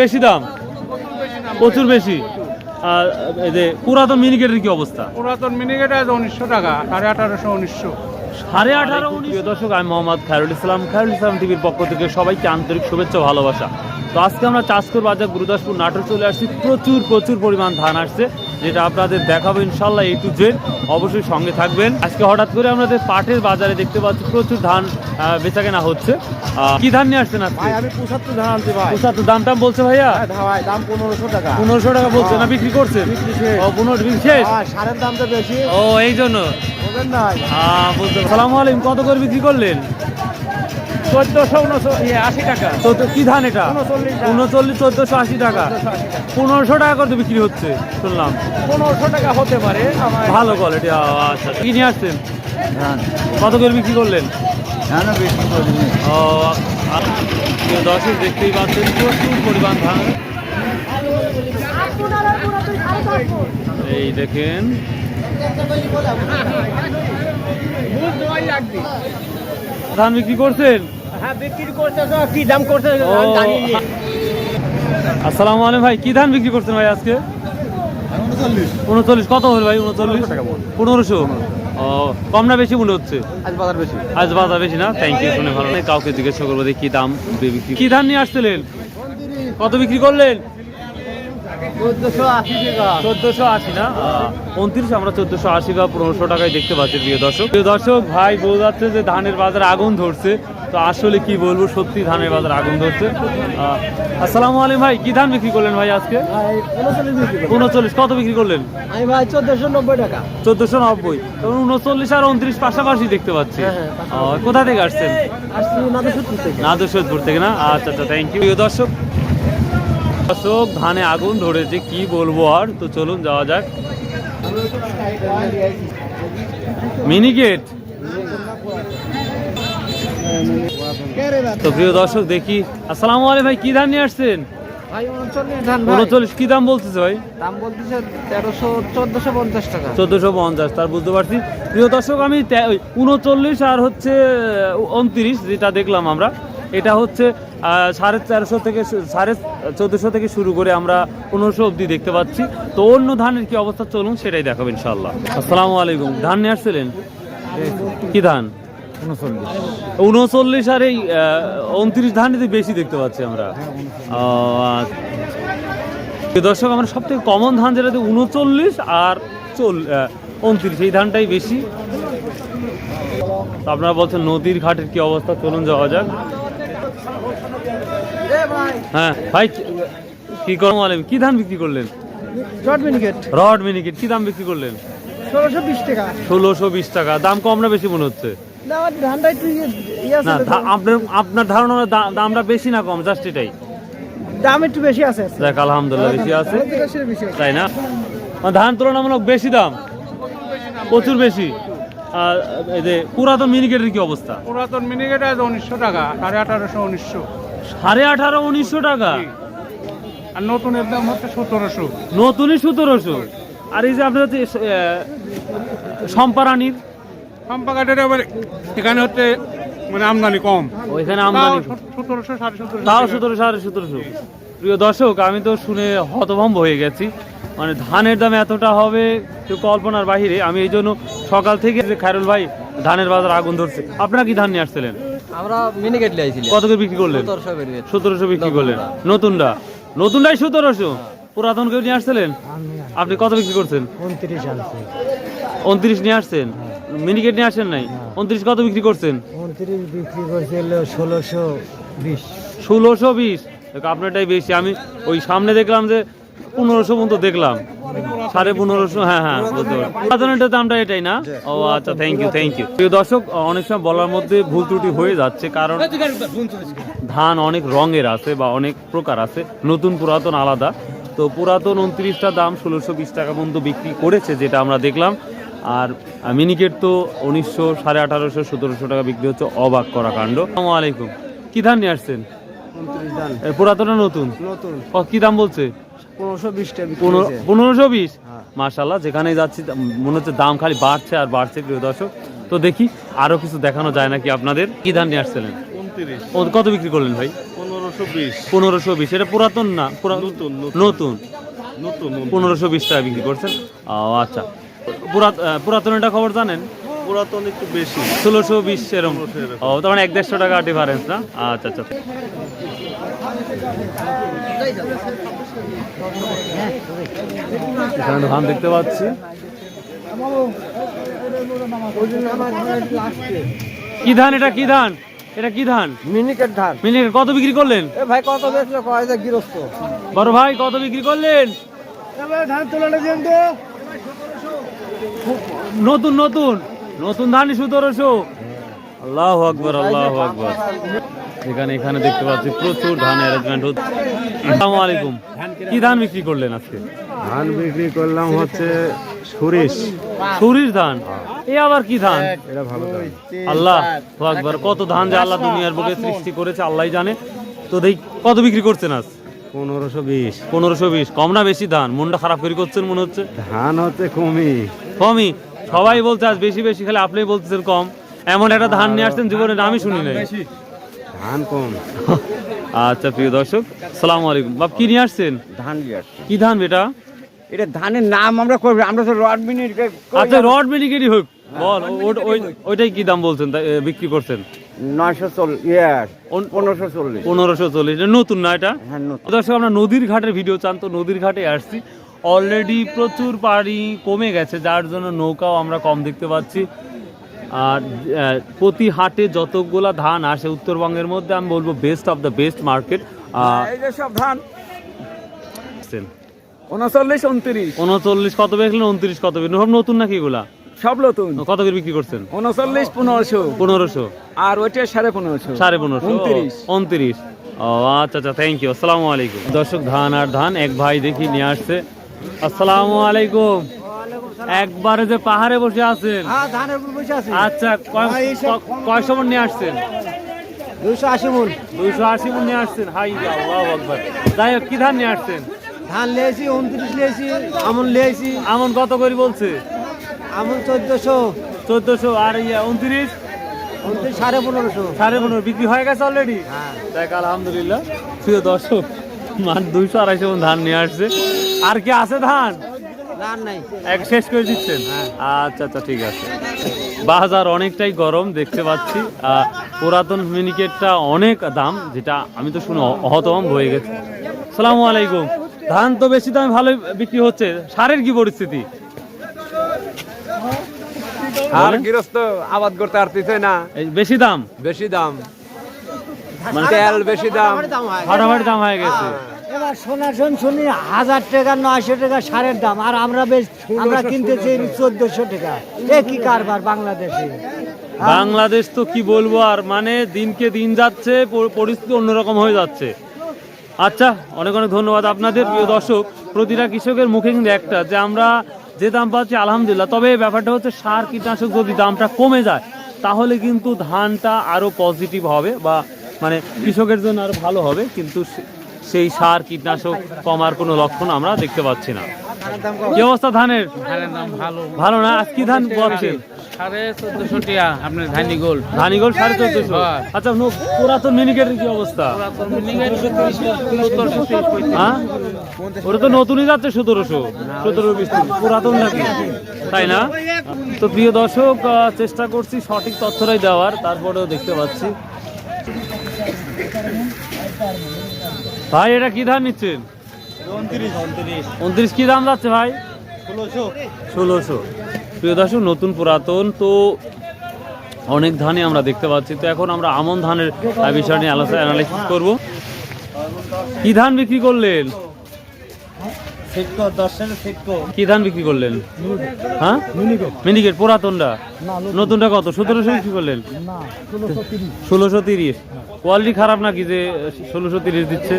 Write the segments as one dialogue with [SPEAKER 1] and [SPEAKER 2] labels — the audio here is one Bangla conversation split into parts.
[SPEAKER 1] বেশি দাম? প্রচুর বেশি। আর এই যে পুরাতন মিনিকেটের কি অবস্থা?
[SPEAKER 2] পুরাতন মিনিকেট আছে উনিশশো টাকা সাড়ে আঠারোশো উনিশশো।
[SPEAKER 1] সাড়ে আঠারো প্রিয় দর্শক আমি মোহাম্মদ খায়রুল ইসলাম খায়রুল ইসলাম টিভির পক্ষ থেকে সবাইকে আন্তরিক শুভেচ্ছা ভালোবাসা। তো আজকে আমরা চাষকর বাজার গুরুদাসপুর নাটোর চলে আসছি। প্রচুর প্রচুর পরিমাণ ধান আসছে যেটা আপনাদের দেখাবো ইনশাল্লাহ এই টু জেড অবশ্যই সঙ্গে থাকবেন। আজকে হঠাৎ করে আমাদের পাটের বাজারে দেখতে পাচ্ছি প্রচুর ধান বেচা কেনা হচ্ছে। কি ধান নিয়ে আসছেন আজকে?
[SPEAKER 2] ভাই আমি পঁচাত্তর ধান আনছি ভাই।
[SPEAKER 1] পঁচাত্তর দাম টাম বলছে ভাইয়া?
[SPEAKER 2] হ্যাঁ, দাম পনেরোশো টাকা।
[SPEAKER 1] পনেরোশো টাকা বলছে না বিক্রি করছেন
[SPEAKER 2] বিক্রি শেষ।
[SPEAKER 1] ও পনেরো বিক্রি শেষ?
[SPEAKER 2] সারের দামটা বেশি।
[SPEAKER 1] ও এই জন্য? বুঝতে সালামু আলাইকুম কত করে বিক্রি করলেন?
[SPEAKER 2] চোদ্দশো আশি টাকা।
[SPEAKER 1] চোদ্দ কি ধান এটা?
[SPEAKER 2] উনচল্লিশ।
[SPEAKER 1] চোদ্দশো আশি টাকা। পনেরোশো টাকা করে তো বিক্রি হচ্ছে শুনলাম।
[SPEAKER 2] পনেরোশো টাকা হতে পারে
[SPEAKER 1] ভালো কোয়ালিটি আচ্ছা আচ্ছা। কি নিয়ে আসছেন? কত করে বিক্রি করলেন? ও দর্শক দেখতেই পাচ্ছেন প্রচুর পরিমাণ ধান। এই দেখেন। ধান বিক্রি করছেন?
[SPEAKER 2] হ্যাঁ বিক্রি করতেছো কি দাম করতে
[SPEAKER 1] ও, আসসালামু আলাইকুম ভাই কি ধান বিক্রি করছেন ভাই আজকে? উনচল্লিশ। কত হলো ভাই উনচল্লিশ? পনেরোশো ও কম না বেশি মনে হচ্ছে?
[SPEAKER 2] আজ বাজার বেশি।
[SPEAKER 1] আজ বাজার বেশি না? থ্যাংক ইউ শুনে ভালো। কাউকে জিজ্ঞেস করব দেখি কি দাম বিক্রি কি ধান নিয়ে আসছিলেন? কত বিক্রি করলেন?
[SPEAKER 2] চোদ্দশো আশি
[SPEAKER 1] না? উনত্রিশ আমরা চোদ্দশো আশি বা পনেরোশো টাকায় দেখতে পাচ্ছি প্রিয় দর্শক। প্রিয় দর্শক ভাই বোঝা যাচ্ছে যে ধানের বাজার আগুন ধরছে। তো আসলে কি বলব সত্যি ধানের বাজার আগুন ধরছে। আহ, আসসালামু আলাইকুম ভাই কি ধান বিক্রি করলেন ভাই আজকে?
[SPEAKER 2] উনচল্লিশ
[SPEAKER 1] কত বিক্রি করলেন?
[SPEAKER 2] আমি ভাই চোদ্দশো নব্বই টাকা।
[SPEAKER 1] চোদ্দশো নব্বই। তখন উনচল্লিশ আর উনত্রিশ পাশাপাশি দেখতে পাচ্ছি।
[SPEAKER 2] হ্যাঁ, হ্যাঁ,
[SPEAKER 1] কোথা থেকে আসছেন?
[SPEAKER 2] থেকে।
[SPEAKER 1] না? আচ্ছা আচ্ছা থ্যাংক ইউ দর্শক দর্শক ধানে আগুন ধরেছে কি বলব আর? তো চলুন যাওয়া যাক। মিনি গেট তো প্রিয় দর্শক দেখি। আসসালামু আলাইকুম ভাই কি ধান নিয়ে আসছেন?
[SPEAKER 2] উনচল্লিশ
[SPEAKER 1] কি দাম বলতেছে ভাই?
[SPEAKER 2] দাম বলতেছে তেরোশো চোদ্দশো পঞ্চাশ টাকা।
[SPEAKER 1] চোদ্দশো পঞ্চাশ তার বুঝতে পারছি। প্রিয় দর্শক আমি উনচল্লিশ আর হচ্ছে উনত্রিশ যেটা দেখলাম আমরা। এটা হচ্ছে সাড়ে চারশো থেকে সাড়ে চোদ্দোশো থেকে শুরু করে আমরা পনেরোশো অবধি দেখতে পাচ্ছি। তো অন্য ধানের কি অবস্থা? চলুন সেটাই দেখাবো ইনশাল্লাহ আসসালামু আলাইকুম। ধান নিয়ে আসছিলেন? কি ধান? উনচল্লিশ। আর এই উনত্রিশ ধানই বেশি দেখতে পাচ্ছি আমরা। আচ্ছা। দর্শক, আমরা সব থেকে কমন ধান যেটা উনচল্লিশ আর চল উনত্রিশ। এই ধানটাই বেশি। আপনারা বলছেন নদীর ঘাটের কি অবস্থা? চলুন যাওয়া যাক। হ্যাঁ। ভাই কি- কি করম আলেম? কি ধান বিক্রি করলেন?
[SPEAKER 2] জট মিনিকেট।
[SPEAKER 1] রড মিনিকেট কি দাম বিক্রি করলেন?
[SPEAKER 2] ষোলোশো বিশ টাকা।
[SPEAKER 1] ষোলোশো বিশ টাকা। দাম কম না বেশি মনে হচ্ছে?
[SPEAKER 2] না ইয়ে ইয়ে
[SPEAKER 1] আপনার আপনার ধারণা দামটা বেশি না কম জাস্ট এটাই?
[SPEAKER 2] দাম একটু বেশি আছে
[SPEAKER 1] দেখ আলহামদুলিল্লাহ বেশি আছে।
[SPEAKER 2] বেশি
[SPEAKER 1] তাই না? ধান তুলনামূলক বেশি দাম? প্রচুর বেশি। আর এই যে পুরাতন মিনিকেটের কি অবস্থা?
[SPEAKER 2] পুরাতন মিনিকেট আছে উনিশশো টাকা সাড়ে আঠারোশো উনিশশো।
[SPEAKER 1] সাড়ে আঠারো উনিশশো টাকা।
[SPEAKER 2] আর নতুনের দাম হচ্ছে সতেরোশো।
[SPEAKER 1] নতুনই সতেরোশো। আর এই যে আপনার হচ্ছে সম্পারানির?
[SPEAKER 2] সম্পাকাটের আবার এখানে হচ্ছে মানে আমদানি কম।
[SPEAKER 1] ওইখানে আমদানি
[SPEAKER 2] সতেরোশো সাড়ে সতেরোশো
[SPEAKER 1] তাও সতেরো সাড়ে সতেরোশো। প্রিয় দর্শক আমি তো শুনে হতভম্ব হয়ে গেছি। মানে ধানের দাম এতটা হবে কেউ কল্পনার বাহিরে। আমি এই জন্য সকাল থেকে যে খায়রুল ভাই ধানের বাজার আগুন ধরছে। আপনারা কি ধান নিয়ে আসছিলেন?
[SPEAKER 3] আমরা মিনিকেট লিয়েছিলাম
[SPEAKER 1] কত করে বিক্রি করলেন?
[SPEAKER 3] সতেরোশো
[SPEAKER 1] বিক্রি করলেন। নতুনটা? নতুনটাই সতেরোশো? পুরাতন কেউ নিয়ে আসছিলেন? আপনি কত বিক্রি করছেন?
[SPEAKER 2] উনত্রিশ আনছে।
[SPEAKER 1] উনত্রিশ নিয়ে আসছেন? মিনিকেট নিয়ে আসেন নাই? উনত্রিশ কত বিক্রি করছেন?
[SPEAKER 2] উনত্রিশ বিক্রি করছিল ষোলোশো বিশ।
[SPEAKER 1] ষোলোশো বিশ? দেখ, আপনারটাই বেশি। আমি ওই সামনে দেখলাম যে পনেরোশো পর্যন্ত দেখলাম। সাড়ে পনেরোশো হ্যাঁ হ্যাঁ বুঝতে পারছি পুরাতনেরটার দামটা এটাই না? ও আচ্ছা থ্যাংক ইউ থ্যাংক ইউ প্রিয় দর্শক অনেক সময় বলার মধ্যে ভুল ত্রুটি হয়ে যাচ্ছে কারণ ধান অনেক রঙের আছে বা অনেক প্রকার আছে নতুন পুরাতন আলাদা। তো পুরাতন উনত্রিশটা দাম ষোলোশো বিশ টাকা পর্যন্ত বিক্রি করেছে যেটা আমরা দেখলাম। আর মিনিকেট তো উনিশশো সাড়ে আঠারোশো সতেরোশো টাকা বিক্রি হচ্ছে অবাক করা কাণ্ড। আসসালামু আলাইকুম। কি ধান নিয়ে আসছেন? পুরাতন নতুন?
[SPEAKER 2] নতুন।
[SPEAKER 1] কি দাম বলছে?
[SPEAKER 2] পনেরোশো বিশ
[SPEAKER 1] পনেরো- পনেরোশো বিশ?
[SPEAKER 2] হ্যাঁ।
[SPEAKER 1] মার্শাল্লাহ যেখানে যাচ্ছি মনে হচ্ছে দাম খালি বাড়ছে আর বাড়ছে প্রিয় দর্শক। তো দেখি আরও কিছু দেখানো যায় নাকি আপনাদের? কি ধান নিয়ে আসছিলেন? কত বিক্রি করলেন ভাই?
[SPEAKER 2] পনেরোশো বিশ।
[SPEAKER 1] পনেরোশো বিশ এটা পুরাতন না?
[SPEAKER 2] নতুন,
[SPEAKER 1] নতুন।
[SPEAKER 2] নতুন?
[SPEAKER 1] পনেরোশো বিশ টাকা বিক্রি করছেন? ও আচ্ছা। পুরাতন এটা খবর জানেন?
[SPEAKER 2] পুরাতন একটু বেশি।
[SPEAKER 1] ষোলোশো বিশ এরকম
[SPEAKER 2] 1600 এরকম।
[SPEAKER 1] ও তখন এক দেড়শো টাকা ডিফারেন্স না? আচ্ছা আচ্ছা। এখানে ধান দেখতে পাচ্ছি। কি ধান এটা? কি ধান? এটা কি ধান?
[SPEAKER 3] মিনিকেট ধান।
[SPEAKER 1] মিনি কত বিক্রি করলেন?
[SPEAKER 3] এ ভাই কত বেচলো? কয় যে গৃহস্থ?
[SPEAKER 1] বড় ভাই কত বিক্রি করলেন?
[SPEAKER 3] ধান তোলাটা দিন তো।
[SPEAKER 1] নতুন নতুন। নতুন ধান সতেরোশো আল্লাহ আকবর আল্লাহ আকবর। এখানে এখানে দেখতে পাচ্ছি প্রচুর ধান অ্যারেঞ্জমেন্ট হচ্ছে। আসসালামু আলাইকুম। কি ধান বিক্রি করলেন আজকে?
[SPEAKER 2] ধান বিক্রি করলাম হচ্ছে সরিষ
[SPEAKER 1] সরিষ ধান? এ আবার কি ধান?
[SPEAKER 2] এটা ভালো ধান।
[SPEAKER 1] আল্লাহ আকবর কত ধান যে আল্লাহ দুনিয়ার বুকে সৃষ্টি করেছে আল্লাহ জানে। তো দেখ কত বিক্রি করছেন আজ?
[SPEAKER 2] পনেরোশো বিশ।
[SPEAKER 1] পনেরোশো বিশ কম না বেশি ধান? মনটা খারাপ করে করছেন মনে হচ্ছে?
[SPEAKER 2] ধান হচ্ছে কমই।
[SPEAKER 1] কমই। সবাই বলছে আজ বেশি বেশি খালি আপনি বলতেছেন কম। এমন একটা ধান নিয়ে আসছেন জীবনে আমি শুনি নাই।
[SPEAKER 2] ধান কম।
[SPEAKER 1] আচ্ছা প্রিয় দর্শক সালাম আলাইকুম। বাপ কি নিয়ে আসছেন?
[SPEAKER 3] ধান লিয়ার
[SPEAKER 1] কি ধান বেটা?
[SPEAKER 3] এটা ধানের নাম আমরা করব আমরা তো রড মিনিট
[SPEAKER 1] আচ্ছা রড মিনিকেটই হোক। বল ও- ওই- ওইটাই কি দাম বলছেন বিক্রি করছেন?
[SPEAKER 3] নয়শো চল্লিশ পনেরোশো চল্লিশ।
[SPEAKER 1] পনেরোশো চল্লিশ। এটা নতুন না এটা?
[SPEAKER 3] হ্যাঁ
[SPEAKER 1] দর্শক আমরা নদীর ঘাটের ভিডিও চান তো নদীর ঘাটে আসছি। অলরেডি প্রচুর পাড়ি কমে গেছে যার জন্য নৌকাও আমরা কম দেখতে পাচ্ছি। আর প্রতি হাটে যতগুলা ধান আসে উত্তরবঙ্গের মধ্যে আমি বলব best of the best market
[SPEAKER 3] এই যে সব ধান। উনচল্লিশ উনত্রিশ।
[SPEAKER 1] উনচল্লিশ কত বেচলেন উনত্রিশ কত বেচলেন সব নতুন নাকি এগুলা?
[SPEAKER 3] সব নতুন।
[SPEAKER 1] কত করে বিক্রি করছেন?
[SPEAKER 3] উনচল্লিশ পনেরোশো।
[SPEAKER 1] পনেরোশো।
[SPEAKER 3] আর ওইটা সাড়ে পনেরোশো।
[SPEAKER 1] সাড়ে পনেরোশো।
[SPEAKER 3] উনত্রিশ।
[SPEAKER 1] উনত্রিশ। ও আচ্ছা আচ্ছা থ্যাংক ইউ আসসালামু আলাইকুম। দর্শক ধান আর ধান এক ভাই দেখি নিয়ে আসছে। আসসালামু আলাইকুম। একবারে যে পাহাড়ে বসে আছেন।
[SPEAKER 3] হ্যাঁ ধানের উপর বসে আছে।
[SPEAKER 1] আচ্ছা কয় ক- কয় সময় নিয়ে আসছেন?
[SPEAKER 3] দুইশো আশি মন।
[SPEAKER 1] দুইশো আশি মন নিয়ে আসছেন? হাই আকবার। যাই হোক কি ধান নিয়ে আসছেন?
[SPEAKER 3] ধান লিয়েছি উনত্রিশ লিয়েছি আমন লিয়েছি
[SPEAKER 1] আমন কত করে বলছে?
[SPEAKER 3] আমন চোদ্দশো।
[SPEAKER 1] চোদ্দশো আর ইয়া উনত্রিশ?
[SPEAKER 3] সাড়ে পনেরোশো।
[SPEAKER 1] সাড়ে পনেরো বিক্রি হয়ে গেছে অলরেডি দেখ আলহামদুলিল্লাহ। প্রিয় দর্শক মান দুইশো আড়াইশো মন ধান নিয়ে আসছে। আর কি আছে ধান? এক শেষ করে দিচ্ছেন? আচ্ছা আচ্ছা ঠিক আছে। বাজার অনেকটাই গরম দেখতে পাচ্ছি। আহ, পুরাতন মিনিকেটটা অনেক দাম যেটা আমি তো শুনে হতম হয়ে গেছে। সালামু আলাইকুম। ধান তো বেশি দামে ভালো বিক্রি হচ্ছে। সারের কি পরিস্থিতি?
[SPEAKER 4] আর গৃহস্থ আবাদ করতে পারতেছে না।
[SPEAKER 1] বেশি দাম?
[SPEAKER 4] বেশি দাম। তেল বেশি দাম
[SPEAKER 1] ফাটাফাটি দাম হয়ে। গেছে।
[SPEAKER 5] এবার সোনা শোন শুনি হাজার টাকা নয়শো টাকা সারের দাম। আর আমরা বেশ আমরা কিনতেছি চোদ্দশো টাকা। এ কি কারবার বাংলাদেশে?
[SPEAKER 1] বাংলাদেশ তো কি বলব আর মানে দিনকে দিন যাচ্ছে পরিস্থিতি অন্যরকম হয়ে যাচ্ছে। আচ্ছা অনেক অনেক ধন্যবাদ আপনাদের প্রিয় দর্শক। প্রতিটা কৃষকের মুখে কিন্তু একটা যে আমরা যে দাম পাচ্ছি আলহামদুলিল্লাহ। তবে ব্যাপারটা হচ্ছে সার কীটনাশক যদি দামটা কমে যায় তাহলে কিন্তু ধানটা আরও পজিটিভ হবে বা মানে কৃষকের জন্য আরও ভালো হবে কিন্তু সেই সার কীটনাশক কমার কোনো লক্ষণ আমরা দেখতে পাচ্ছি না। কি অবস্থা ধানের?
[SPEAKER 6] ভালো।
[SPEAKER 1] না? আজ কি ধান পাচ্ছেন
[SPEAKER 6] সাড়ে চোদ্দশো টিয়া আপনার ধানি গোল্ড।
[SPEAKER 1] ধানিগোল সাড়ে চোদ্দশো?
[SPEAKER 6] হ্যাঁ।
[SPEAKER 1] আচ্ছা পুরাতন মিনিকেটের কি অবস্থা? হ্যাঁ? ওটা তো নতুনই যাচ্ছে সতেরোশো সতেরো বিশ পুরাতন নাকি? তাই না? তো প্রিয় দর্শক চেষ্টা করছি সঠিক তথ্যটাই দেওয়ার তারপরেও দেখতে পাচ্ছি। ভাই এটা কি ধান নিচ্ছেন? উনত্রিশ কি দাম যাচ্ছে ভাই? ষোলোশো। প্রিয় দাসু নতুন পুরাতন তো অনেক ধানই আমরা দেখতে পাচ্ছি। তো এখন আমরা আমন ধানের বিষয় নিয়ে আলোচনা অ্যানালাইসিস করব। কি ধান বিক্রি করলেন? কি ধান বিক্রি করলেন? হ্যাঁ? মিনিকেট পুরাতনটা? নতুনটা কত? সতেরোশো বিক্রি করলেন? ষোলোশো তিরিশ। কোয়ালিটি খারাপ নাকি যে ষোলোশো তিরিশ দিচ্ছে?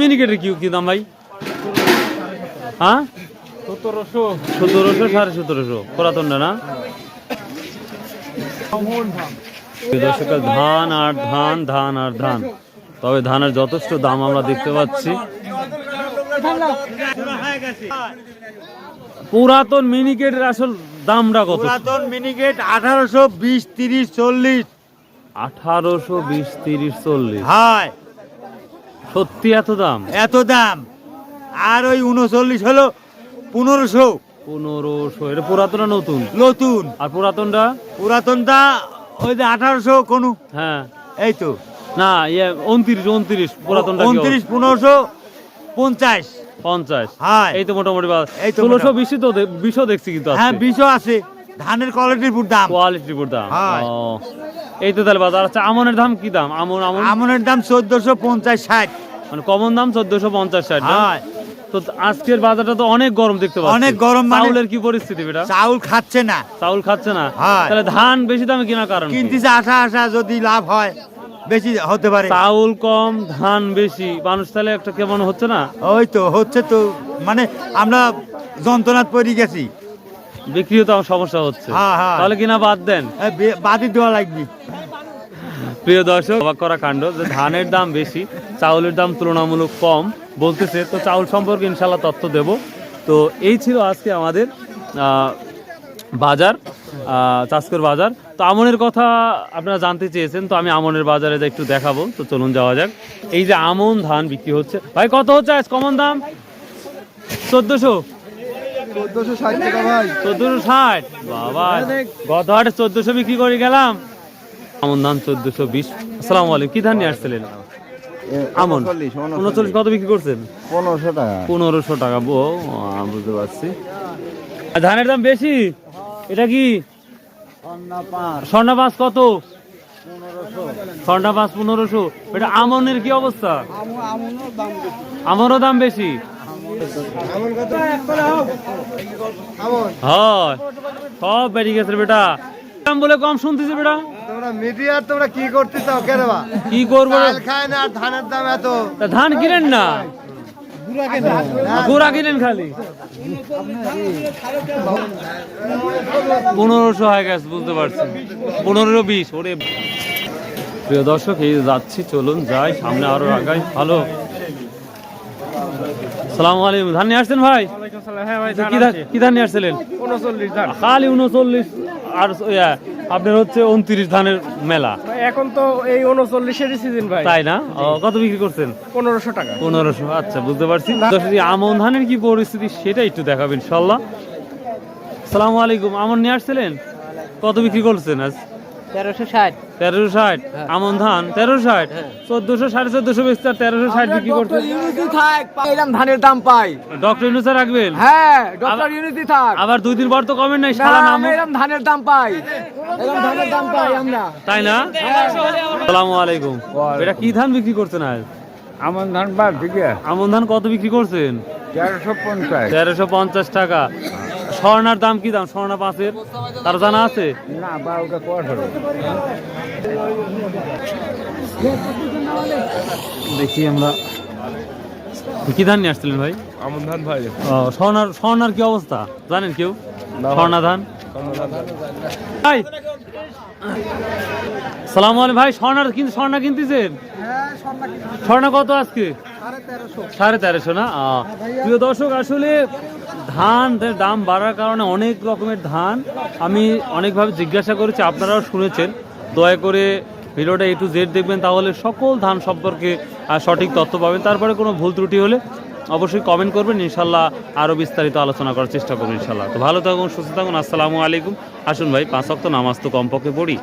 [SPEAKER 1] মিনিকেটের কি কি দাম ভাই? হ্যাঁ? সতেরোশো। সতেরোশো সাড়ে সতেরোশো। পুরাতনটা না? দর্শক ধান আর ধান ধান আর ধান। তবে ধানের যথেষ্ট দাম আমরা দেখতে পাচ্ছি। পুরাতন মিনিকেটের আসল দামটা কত?
[SPEAKER 7] পুরাতন মিনিকেট আঠারোশো বিশ তিরিশ চল্লিশ।
[SPEAKER 1] আঠারোশো বিশ তিরিশ চল্লিশ।
[SPEAKER 7] হয়।
[SPEAKER 1] সত্যি এত দাম?
[SPEAKER 7] এত দাম। আর ওই উনচল্লিশ হলো পনেরোশো।
[SPEAKER 1] পনেরোশো এটা পুরাতন নতুন?
[SPEAKER 7] নতুন।
[SPEAKER 1] আর পুরাতনটা?
[SPEAKER 7] পুরাতনটা ওই যে আঠারোশো কোনো
[SPEAKER 1] হ্যাঁ।
[SPEAKER 7] এই তো।
[SPEAKER 1] না ইয়ে উনত্রিশ উনত্রিশ পুরাতনটা
[SPEAKER 7] উনত্রিশ পনেরোশো পঞ্চাশ।
[SPEAKER 1] পঞ্চাশ।
[SPEAKER 7] হ্যাঁ।
[SPEAKER 1] এই তো মোটামুটি
[SPEAKER 7] এই
[SPEAKER 1] ষোলোশো। বিশই তো বিশও দেখছি কিন্তু
[SPEAKER 7] হ্যাঁ বিষও আছে। ধানের কোয়ালিটির উপর দাম।
[SPEAKER 1] কোয়ালিটির উপর দাম। এই তো তাহলে বাজার আচ্ছা আমনের দাম কি দাম? আমন আমন
[SPEAKER 7] আমনের দাম চোদ্দশো পঞ্চাশ ষাট।
[SPEAKER 1] মানে কমন দাম চোদ্দশো পঞ্চাশ ষাট
[SPEAKER 7] হ্যাঁ।
[SPEAKER 1] তো আজকের বাজারটা তো অনেক গরম দেখতে পাচ্ছি।
[SPEAKER 7] অনেক গরম মানে-
[SPEAKER 1] চাউলের কি পরিস্থিতি বেটা?
[SPEAKER 7] চাউল খাচ্ছে না।
[SPEAKER 1] চাউল খাচ্ছে না। তাহলে ধান বেশি দামে কেনার কারণ?
[SPEAKER 7] কিনতেছে আশা আশা যদি লাভ হয়। বেশি হতে পারে।
[SPEAKER 1] চাউল কম ধান বেশি। মানুষ তাহলে একটা কেমন হচ্ছে না?
[SPEAKER 7] ওই তো হচ্ছে তো মানে আমরা যন্ত্রণাত পড়ে গেছি।
[SPEAKER 1] বিক্রিও তো সমস্যা হচ্ছে। তাহলে কিনা বাদ দেন?
[SPEAKER 7] এই বে- বাদি দেওয়া লাগবে।
[SPEAKER 1] প্রিয় দর্শক অবাক করা কাণ্ড যে ধানের দাম বেশি চাউলের দাম তুলনামূলক কম বলতেছে। তো চাউল সম্পর্কে ইনশাল্লাহ তথ্য দেব। তো এই ছিল আজকে আমাদের বাজার। চাষকর বাজার। তো আমনের কথা আপনারা জানতে চেয়েছেন তো আমি আমনের বাজারে যা একটু দেখাবো। তো চলুন যাওয়া যাক। এই যে আমন ধান বিক্রি হচ্ছে। ভাই কত হচ্ছে আজ কমন দাম? চোদ্দশো।
[SPEAKER 3] চোদ্দশো ষাট টাকা ভাই।
[SPEAKER 1] চোদ্দশো ষাট। বাবা গত হাটে চোদ্দশো বিক্রি করে গেলাম। আমন ধান চোদ্দশো বিশ। আসসালামু আলাইকুম। কি ধান নিয়ে আসছিলেন? আমন। উনচল্লিশ কত বিক্রি করছেন?
[SPEAKER 3] পনেরোশো টাকা।
[SPEAKER 1] পনেরোশো টাকা। বুঝতে পারছি। ধানের দাম বেশি? এটা কি? স্বর্ণা পাঁচ কত? স্বর্ণা পাঁচ পনেরোশো। এটা আমনের কি অবস্থা? আমরও দাম বেশি। হয়। সব বেরিয়ে গেছে রে বেটা। দাম বলে কম শুনতেছি বেটা।
[SPEAKER 3] তোমরা তোমরা কি করতে চাও কেন
[SPEAKER 1] কি করব?
[SPEAKER 3] খায় না আর ধানের দাম এত।
[SPEAKER 1] তা ধান কিনেন না? কিনেন খালি। পনেরোশো হয়ে গেছে বুঝতে পারছি। পনেরো বিশ ওরে। প্রিয় দর্শক এই যাচ্ছি চলুন যাই সামনে আরও আগাই। ভালো। সালাম আলাইকুম ধান নিয়ে আসছেন ভাই? কি ধান নিয়ে আসছিলেন?
[SPEAKER 2] উনচল্লিশ
[SPEAKER 1] খালি উনচল্লিশ আর আপনার হচ্ছে উনত্রিশ ধানের মেলা।
[SPEAKER 2] এখন তো এই উনচল্লিশের সিজন ভাই।
[SPEAKER 1] তাই না? কত বিক্রি করছেন?
[SPEAKER 2] পনেরোশো টাকা।
[SPEAKER 1] পনেরোশো আচ্ছা বুঝতে পারছি। আমন ধানের কি পরিস্থিতি সেটা একটু দেখাবেন ইনশাল্লাহ সালাম আলাইকুম আমন নিয়ে আসছিলেন? কত বিক্রি করছেন আজ?
[SPEAKER 3] তেরোশো ষাট।
[SPEAKER 1] তেরোশো ষাট আমন ধান তেরোশো ষাট চোদ্দশো সাড়ে চোদ্দশো বেচতে আর তেরোশো ষাট বিক্রি
[SPEAKER 5] এরকম ধানের দাম পাই।
[SPEAKER 1] ডক্টর ইউনুসে রাখবেন?
[SPEAKER 5] হ্যাঁ ডক্টর ইউনিটি থাক।
[SPEAKER 1] আবার দুই দিন পর তো কমেন নাই সারা নাম।
[SPEAKER 5] এরকম ধানের দাম পাই। এরকম ধানের দাম পাই আমরা।
[SPEAKER 1] তাই না? সালামু আলাইকুম। এটা কি ধান বিক্রি করছেন আজ?
[SPEAKER 2] আমার ধান দিকে
[SPEAKER 1] আমন ধান কত বিক্রি করছেন?
[SPEAKER 2] তেরোশো পঞ্চাশ।
[SPEAKER 1] তেরোশো পঞ্চাশ টাকা। স্বর্ণার দাম কি দাম? স্বর্ণা পাঁচের। তার জানা আছে?
[SPEAKER 2] না বারোটা পনেরো
[SPEAKER 1] দেখি আমরা। কি ধান নিয়ে আসছিলেন ভাই?
[SPEAKER 2] আমার ধান ভাই।
[SPEAKER 1] ও, স্বর্ণার স্বর্ণার কি অবস্থা? জানেন কেউ? স্বর্ণা ধান? ভাই সালাম আলাইকুম ভাই স্বর্ণার কিন্তু স্বর্ণা কিনতেছেন? স্বর্ণা কত আজকে? সাড়ে তেরোশো। না? প্রিয় দর্শক আসলে ধান দাম বাড়ার কারণে অনেক রকমের ধান আমি অনেকভাবে জিজ্ঞাসা করেছি, আপনারাও শুনেছেন। দয়া করে ভিডিওটা এ টু জেড দেখবেন, তাহলে সকল ধান সম্পর্কে সঠিক তথ্য পাবেন। তারপরে কোনো ভুল ত্রুটি হলে অবশ্যই কমেন্ট করবেন ইনশাল্লাহ আরও বিস্তারিত আলোচনা করার চেষ্টা করব ইনশাল্লাহ তো ভালো থাকুন, সুস্থ থাকুন, আসসালামু আলাইকুম। আসুন ভাই, পাঁচ অক্ত নামাজ তো কমপক্ষে পড়ি।